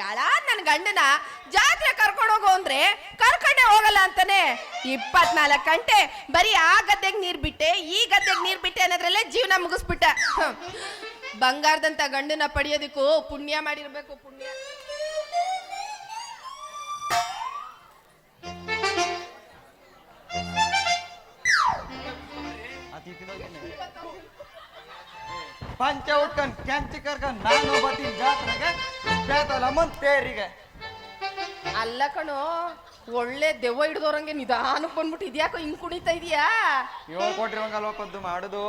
ಯಾಳ ನನ್ನ ಗಂಡನ ಜಾತ್ರೆ ಕರ್ಕೊಂಡು ಹೋಗು ಅಂದ್ರೆ ಕರ್ಕೊಂಡೆ ಹೋಗಲ್ಲ ಅಂತಾನೆ. ಇಪ್ಪತ್ನಾಲ್ಕು ಗಂಟೆ ಬರೀ ಆ ಗದ್ದೆಗೆ ನೀರ್ ಬಿಟ್ಟೆ, ಈ ಗದ್ದೆಗೆ ನೀರ್ ಬಿಟ್ಟೆ ಅನ್ನೋದ್ರಲ್ಲೇ ಜೀವನ ಮುಗಿಸ್ಬಿಟ್ಟ. ಬಂಗಾರದಂತ ಗಂಡನ ಪಡೆಯೋದಕ್ಕೂ ಪುಣ್ಯ ಮಾಡಿರ್ಬೇಕು, ಪುಣ್ಯ. ಪಂಚ ಉಟ್ಕೊಂಡ್ ಕೆಂಚಿ ಕರ್ಕೊಂಡ್ ನಾನು ಬರ್ತೀನಿ ಜಾತ್ರೆಗೆ ಬೇತಲಮ್ಮನ್ ತೇರಿಗೆ ಅಲ್ಲ ಕಣು ಒಳ್ಳೆ ದೆವ್ವ ಹಿಡ್ದೋರಂಗೆ ನಿಧಾನಕ್ಕೆ ಬಂದ್ಬಿಟ್ಟು ಇದ್ಯಾಕೋ ಹಿಂಗ್ ಕುಣಿತಾ ಇದೀಯಾ? ಏಳು ಕೋಟಿ ರಂಗಲ್ ಹೋಗೋದು ಮಾಡುದು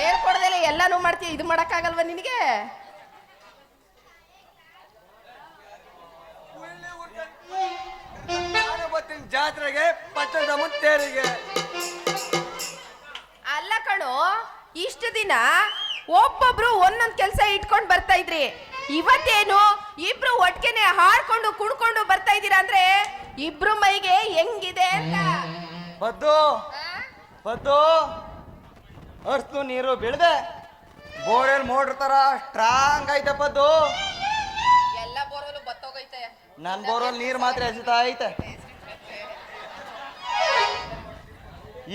ಏನ್ ಕೊಡದಲ್ಲ ಎಲ್ಲಾನು ಮಾಡ್ತೀಯ ಇದು ಮಾಡಕ್ಕಾಗಲ್ವಾ ನಿನಗೆ? ಜಾತ್ರೆಗೆ ಪಚ್ಚದ ತೇರಿಗೆ ಅಲ್ಲ ಕಣು ಇಷ್ಟು ದಿನ ಒಬ್ಬೊಬ್ರು ಒಂದೊಂದ್ ಕೆಲಸ ಇಟ್ಕೊಂಡು ಬರ್ತಾ ಇದ್ರಿ. ಇವತ್ತೇನು ಇಬ್ರು ಒಟ್ಟಿಗೆನೆ ಹಾಡ್ಕೊಂಡು ಕುಡ್ಕೊಂಡು ಬರ್ತಾ ಇದ್ದೀರಾ ಅಂದ್ರೆ ಇಬ್ರು ಮೈಗೆ ಹೆಂಗಿದೆ ಅಂತ. ಬದ್ದು ಅರ್ಸ್ತು ನೀರು ಬೀಳ್ದೆ. ಬೋರೆಲ್ ಮೋಟ್ರ್ ತರ ಸ್ಟ್ರಾಂಗ್ ಐತೆ ಬದ್ದು ಎಲ್ಲ ಬೋರ್ವೆಲ್ ಬತ್ತೋಗೈತೆ. ನನ್ ಬೋರ್ವೆಲ್ ನೀರ್ ಮಾತ್ರ ಎಸಿತಾ ಐತೆ.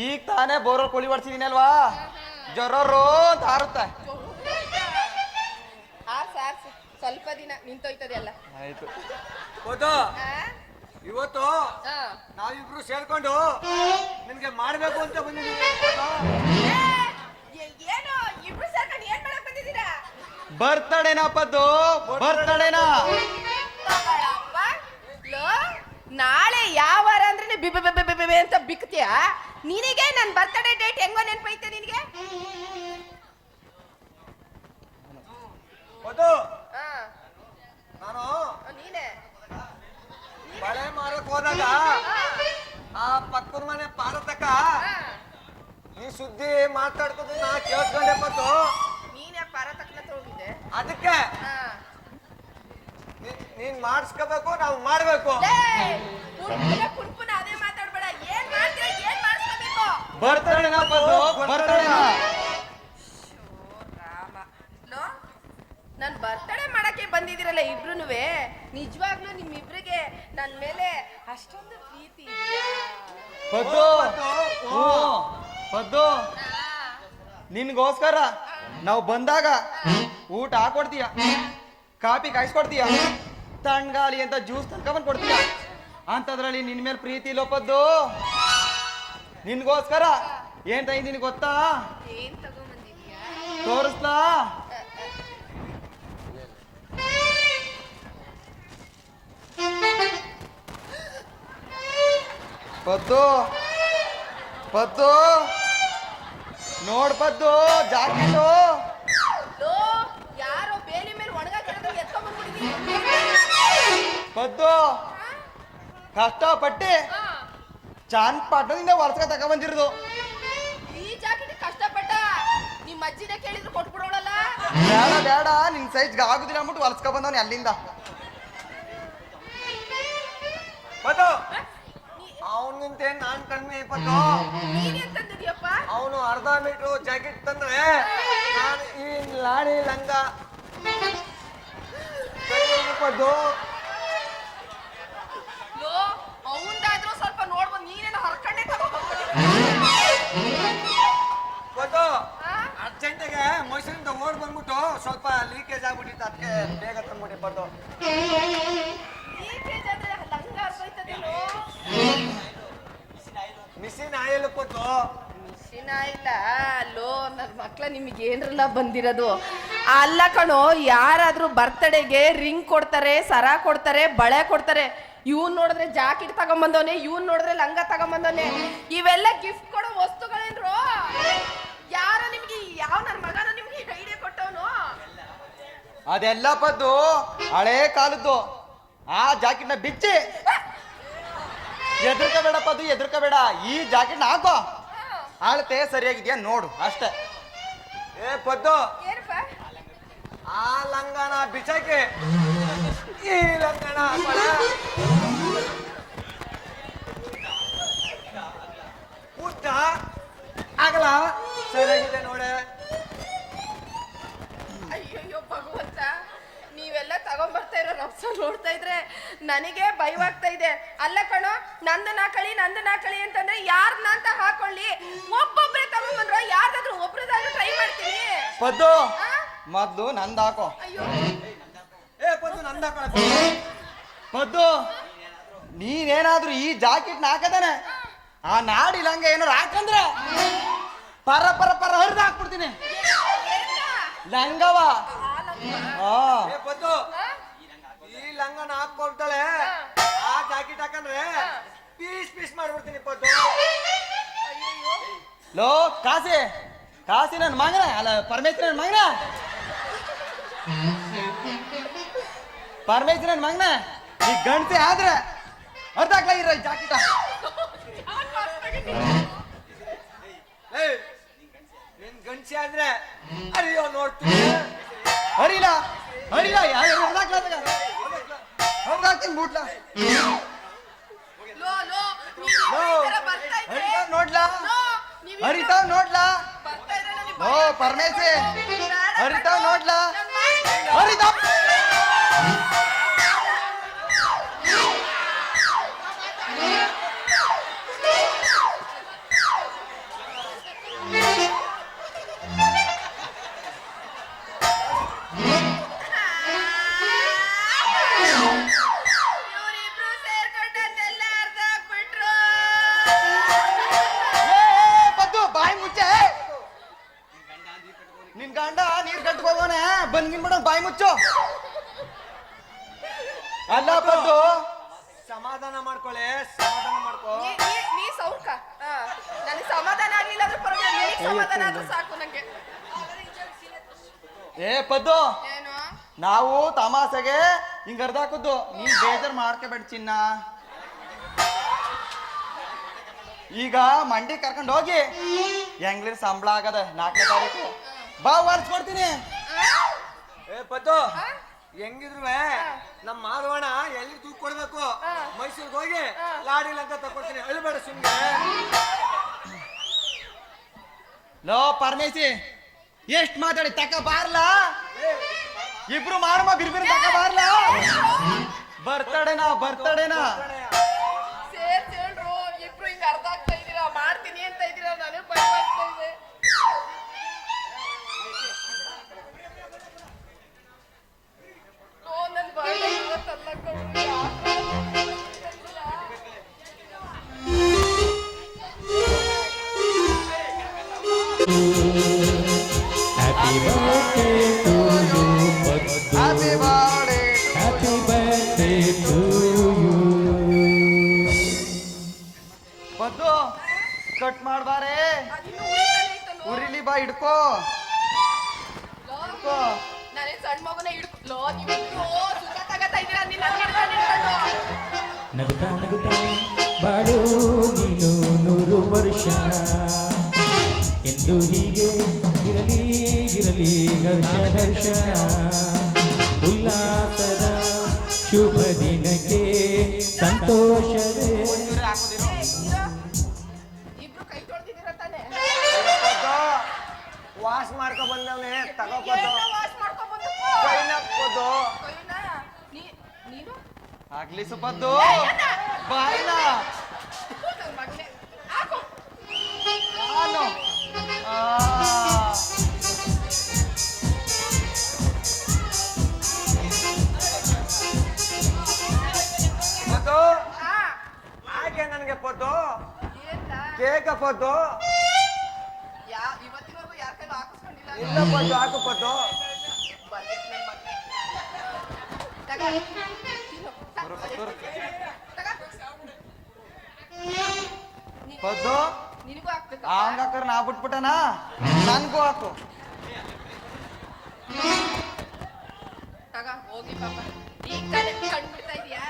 ಈಗ ತಾನೇ ಬೋರ್ವೆಲ್ ಕುಳಿ ಹೊಡ್ಸಿದೀನಿ ಅಲ್ವಾ ಅಂತ ಹಾರುತ್ತೆ. ಸ್ವಲ್ಪ ದಿನ ನಿಂತೋಯ್ತದೆ ಅಲ್ಲ. ಆಯ್ತು. ಹೌದು ಇವತ್ತು ಆ. ನಾವಿಬ್ರು ಸೇರ್ಕೊಂಡು ನಿನ್ಗೆ ಮಾಡ್ಬೇಕು ಅಂತ ಬಂದಿದ್ದೀವಿ. ಏನು? ಇಬ್ರು ಸೇರ್ಕೊಂಡು ಏನ್ ಮಾಡಕ್ ಬಂದಿದ್ದೀರಾ? ಬರ್ತಡೇನಾ ಪದ್ದು? ಬರ್ತಡೇನಾ ತಗೊಳಪ್ಪ. ಲೋ, ನಾಳೆ ಯಾವ ವಾರ ಅಂದ್ರೆ ಬಿ ಬಿ- ಬಿ- ಬಿ- ಬಿ- ಬಿ ಅಂತ ಬಿಕ್ತೀಯ? ನಿನಗೆ ನನ್ ಬರ್ತ್ಡೇ ಡೇಟ್ ಹೆಂಗೋ ನೆನ್ಪೈತೆ ನಿನಗೆ? ಹೌದು ಹಾ, ನಾನು ನೀನೆ ಬಳೆ ಮಾರಕ್ ಹೋದಾಗ ಆ ಪಕ್ಕದ ಮನೆ ಪಾರತಕ್ಕ ನೀ ಈ ಸುದ್ದಿ ಮಾತಾಡ್ಕೋದು ನಾ ಕೇಳಿಸ್ಕೊಂಡೆ ಪತ್ತು. ನೀನೇ ಪರ ತಕ್ಕನ ಹೋಗಿದ್ದೆ. ಅದಕ್ಕೆ ನೀನ್ ಮಾಡಿಸ್ಕೋಬೇಕು ನಾವು ಮಾಡ್ಬೇಕು. ಬರ್ತಾರೆ ಅದೇ ಮಾತಾಡ್ಬೇಡ. ಏನ್ ಮಾಡ್ತೀರ ಮಾಡಿಸ್ಕೋಬೇಕು? ರಾಮ. ನನ್ ಬಂದಿದ್ದೀರಲ್ಲ ಇಬ್ರು ನಿಜವಾಗ್ಲೂ ನಿಮ್ಮಿಬ್ರಿಗೆ ನನ್ ಮೇಲೆ ಅಷ್ಟೊಂದು ಪ್ರೀತಿ ಪದ್ದು ಹ್ಞೂ. ಪದ್ದು ನಿನ್ಗೋಸ್ಕರ ನಾವು ಬಂದಾಗ ಊಟ ಹಾಕೊಡ್ತೀಯ ಕಾಫಿ ಕಾಯಿಸ್ಕೊಡ್ತೀಯ ತಣ್ಣಗಾಲಿ ಅಂತ ಜ್ಯೂಸ್ ತನ್ಕೊಂಬಂದು ಕೊಡ್ತೀಯ ಅಂಥದ್ರಲ್ಲಿ ನಿನ್ ಮೇಲೆ ಪ್ರೀತಿ ಲೋಪದ್ದು ಪದ್ದು? ನಿನ್ಗೋಸ್ಕರ ಏನ್ ತಂದಿದ್ದೀನಿ ಗೊತ್ತಾ? ಏನ್ ತಗೊಂಬಂದಿದ್ಯಾ ತೋರಿಸ್ಲಾ? ಪದ್ದು. ಪದ್ದು. ನೋಡ್ ಪದ್ದು ಜಾಕೆಟು ಪದ್ದು ಯಾರೋ ಬೇಲಿ ಮೇಲೆ ಪದ್ದು. ಕಷ್ಟಪಟ್ಟು ಚಾನ್ ಪಟ್ಟಣದಿಂದ ತಕ ತಗೊಂಬಂದಿರೋದು ಈ ಜಾಕೆಟ್ ಕಷ್ಟಪಟ್ಟ? ನಿಮ್ಮ ಅಜ್ಜಿನ ಕೇಳಿದ್ರು ಕೊಟ್ಬಿಡೋಳಲ್ಲ? ಬೇಡ ಬೇಡ ನಿನ್ ಸೈಜ್ಗೆ ಆಗುದಿಲ್ಲ ಅಂದ್ಬಿಟ್ಟು ಹೊಲ್ಸ್ಕೊ ಬಂದವನಿ ಅಲ್ಲಿಂದ. ಪತ್ತು ನೀ- ಅವನಿಂತೆ ನಾನ್ ಕಡಿಮೆ ಪಟ್ಟು ಅವನು ಅರ್ಧ ಮೀಟರ್ ಜಾಕೆಟ್ ತಂದ್ರೆ ನಾನು ಈ ಲಾಡಿ ಲಂಗ ಪಟ್ಟು ಲೋ ಅವಂದಾದ್ರೂ ಸ್ವಲ್ಪ ನೋಡ್ಬೋದು ನೀನೇನು ಹರ್ಕಂಡೆ ಪದ್ದು ಅರ್ಜೆಂಟಿಗೆ ಮೈಸೂರಿಂದ ಓಡ್ ಬಂದ್ಬಿಟ್ಟು ಸ್ವಲ್ಪ ಲೀಕೇಜ್ ಆಗ್ಬಿಟ್ಟಿತ್ತು ಅದಕ್ಕೆ ಬೇಗ ತಂದ್ಬಿಟ್ಟು ಪದ್ದು ಲೀಕೇಜ್ ಮಿಷಿನ್ ಆಯಿಲ್ ಕೊಟ್ಟು ಮಿಷಿನ್ ಇಲ್ಲ ಲೋ ನನ್ನ ಮಕ್ಳ ನಿಮಗೆ ಏನ್ರಲ್ಲ ಬಂದಿರೋದು. ಅಲ್ಲ ಕಣೋ ಯಾರಾದ್ರೂ ಬರ್ತಡೆಗೆ ರಿಂಗ್ ಕೊಡ್ತಾರೆ ಸರ ಕೊಡ್ತಾರೆ ಬಳೆ ಕೊಡ್ತಾರೆ. ಇವ್ನ್ ನೋಡಿದ್ರೆ ಜಾಕೆಟ್ ತಗೊಂಬಂದವನೆ ಇವ್ನ್ ನೋಡಿದ್ರೆ ಲಂಗ ತಗೊಂಬಂದವನೆ. ಇವೆಲ್ಲ ಗಿಫ್ಟ್ ಕೊಡೋ ವಸ್ತುಗಳೇನ್ರು? ಯಾರು ನಿಮ್ಗೆ ಯಾವ ನನ್ನ ಮಗನ ನಿಮ್ಗೆ ಐಡಿಯಾ ಕೊಟ್ಟವನು? ಅದೆಲ್ಲ ಪದ್ದು ಹಳೇ ಕಾಲದ್ದು. ಆ ಜಾಕೆಟ್ನ ಬಿಚ್ಚಿ ಎದ್ರಕಬೇಡ ಅದು ಎದ್ರಕಬೇಡ. ಈ ಜಾಕೆಟ್ ಹಾಕೋ ಅಳತೆ ಸರಿಯಾಗಿದ್ಯಾ? ನೋಡು ಅಷ್ಟೇ. ಏ ಪದ್ದು. ಆ ಲಂಗನ ಬಿಚಾಕಿ ಈ ಲಂಗನ ಊಟ ಆಗಲ್ಲ. ಸರಿಯಾಗಿದೆ ನೋಡೆ. ಅಯ್ಯಯ್ಯೋ ಭಗವಂತ. ನೀವೆಲ್ಲ ತಗೊಂಡ್ಬರ್ತಾ ಇರೋ ರಪ್ಸ ನೋಡ್ತಾ ಇದ್ರೆ ನನಗೆ ಭಯವಾಗ್ತಾ ಇದೆ. ಅಲ್ಲ ಕಣೋ ನಂದನ್ ಕಳಿ ನಂದನ ಕಳಿ ಅಂತಂದ್ರೆ ಯಾರನ್ನ ಅಂತ ಹಾಕೊಳ್ಳಿ. ಒಬ್ಬೊಬ್ರೆ ತಗೊಂಡ್ಬಂದ್ರ ಯಾರ್ದಾದ್ರು ಒಬ್ರದಾದ್ರು ಟ್ರೈ ಮಾಡ್ತೀನಿ. ಪದ್ದು? ಮೊದ್ಲು ನಂದ್ ಹಾಕೋ. ಅಯ್ಯೋ. ಏ ಪದ್ದು ನಂದ ಪದ್ದು. ನೀನೇನಾದ್ರೂ ಈ ಜಾಕೆಟ್ ಹಾಕದಾನೆ? ಆ ನಾಡಿ ಲಂಗ ಏನಾರು ಹಾಕಂದ್ರೆ ಪರ ಪರ ಪರ ಹರಿದು ಹಾಕ್ಬಿಡ್ತೀನಿ. ಲಂಗವ. ಪದ್ದು ಈ ಲಂಗನ ಹಾಕೊಳ್ತಾಳೆ ಆ. ಜಾಕೆಟ್ ಹಾಕಂದ್ರೆ ಪೀಸ್ ಪೀಸ್ ಮಾಡ್ಬಿಡ್ತೀನಿ ಪದ್ದು ಲೋ ಕಾಸಿ. ಕಾಸಿ ನನ್ನ ಮಗನ. ಅಲ್ಲ ಪರಮೇಶ್ವರ ನನ್ನ ಮಗನ. ಪರಮೇಶ್ವರ ನನ್ನ ಮಗನ. ಈ ಗಂಟೆ ಆದ್ರೆ ಅರ್ಧ ಹಾಕ್ಲಾಗಿರ ಇರ ಜಾಕೆಟ. ಏ ನಿನ್ ಗಂಟೆ ಆದ್ರೆ ಅರಿಯೋ ನೋಡ್ತೀನಿ ಹರಿಲ ಹರಿಲ ಯಾರು? ಅರ್ಧ ಹಾಕ್ಲಾಗ ಅರ್ಧ ಹಾಕ್ತೀನಿ ಬೂಟ್ಲ ಹರಿತಾವ್ ನೋಡ್ಲಾ? ಓ ಪರಮೇಶಿ. ಹರಿತಾವ್ ನೋಡ್ಲಾ? ಹರಿತಾವ್ ಬಂದ್ಗಿನ್ ಬಿಡ ಬಾಯಿ ಮುಚ್ಚು. ಅಲ್ಲ ಬಂದು. ಸಮಾಧಾನ ಮಾಡ್ಕೊಳ್ಳೆ ಸಮಾಧಾನ ಮಾಡ್ಕೋ. ನೀ- ನೀ- ನನಗೆ ಸಮಾಧಾನ ಆಗ್ಲಿಲ್ಲ ಅಂದ್ರೆ ಪರವಾಗಿಲ್ಲ ನಿನಗ್ ಸಮಾಧಾನ ಆದ್ರೂ ಸಾಕು ನಂಗೆ. ಏ ಪದ್ದು. ಏನು? ನಾವು ತಮಾಸೆಗೆ ಹಿಂಗ್ ಅರ್ಧ ಹಾಕುದು ನೀನ್ ಬೇಜಾರ್ ಮಾಡ್ಕೋಬೇಡ ಚಿನ್ನ. ಈಗ ಮಂಡಿ ಕರ್ಕೊಂಡು ಹೋಗಿ. ಹೆಂಗ್ಲಿ ಸಂಬಳ ಆಗದ ನಾಲ್ಕನೇ ತಾರೀಕು. ಬಾ ಕೊಡ್ತೀನಿ. ಏ ಪದ್ದು. ಹೆಂಗಿದ್ರು ನಮ್ಮ ಮಾಧವಣ್ಣ ಎಲ್ಲಿ ದುಡ್ಡು ಕೊಡ್ಬೇಕು? ಮೈಸೂರ್ಗೆ ಹೋಗಿ. ಲಾಡಿಲ್ ಅಂತ ತಕೊಡ್ತೀನಿ. ಅಳ್ಬೇಡ ಸುಮ್ನೆ. ಲೋ ಪರಮೇಶಿ ಎಷ್ಟ್ ಮಾತಾಡಿ ತಕ ಬಾರ್ಲಾ? ಇಬ್ರು ಮಾಡಮ್ಮ ಬಿರ್ಬಿರ್ ತಕ ಬಾರ್ಲಾ? ಬರ್ತಡೇನಾ ಬರ್ತಡೇನಾ? ಕಟ್ ಮಾಡ್ಬಾರೆ ಉರಿಲಿ ಬಾ ಹಿಡ್ಕೋ. ನಗುತ್ತಾ ನಗುತ್ತಾ ಬಾಳು ನೀನು ನೂರು ವರ್ಷ. ಎಂದು ಹೀಗೆ ಇರಲಿ ಇರಲಿ ಹರ್ಷ ಹರ್ಷ. ಉಲ್ಲಾಸದ ಶುಭ ವಾಶ್ ಮಾಡ್ಕೊ ಬಂದವನೇ ತಗೋಬೋದು ವಾಶ್ ಮಾಡ್ಕೊಂಡ್ ಬಂದು ಕೈನಾಕ್ಬೋದು ಕೈನ ನೀ- ನೀನು? ಆಗ್ಲಿ ಸುಪದ್ದು ಬಾಯ್ಲ ಥು, ನನ್ ಮಗ್ನೆ. ಹಾಕು. ನಾನು ಆ. ಪದ್ದು? ಆ, ಹಾಗೆ ನನಗೆ ಪದ್ದು? ಕೇಕ ಪದ್ದು ಯಾ- ಇವತ್ತಿನವರೆಗೂ ಯಾರ್ ಕೈಲೂ ಹಾಕಿಸ್ಕೊಂಡಿಲ್ಲ ನಾನು. ಇಲ್ಲ ಪದ್ದು ಹಾಕು ಪದ್ದು ಬರ್ಬೇಕು ನನ್ ಮಗ್ನೆ. ತಗ. ತಿನ್ನು. ತಗ. ತಗ. ನೀ- ಪದ್ದು? ನಿನಗೂ ಹಾಕ್ಬೇಕಾ ಹಂಗಾಕರ್ ನಾ ಬಿಟ್ಬಿಟ್ಟನಾ? ನನ್ಗೂ ಹಾಕು. ಹೋಗಿ ಪಾಪ. ಈಗ ಕಂಡ್ಬಿಡ್ತಾ ಇದೀಯಾ?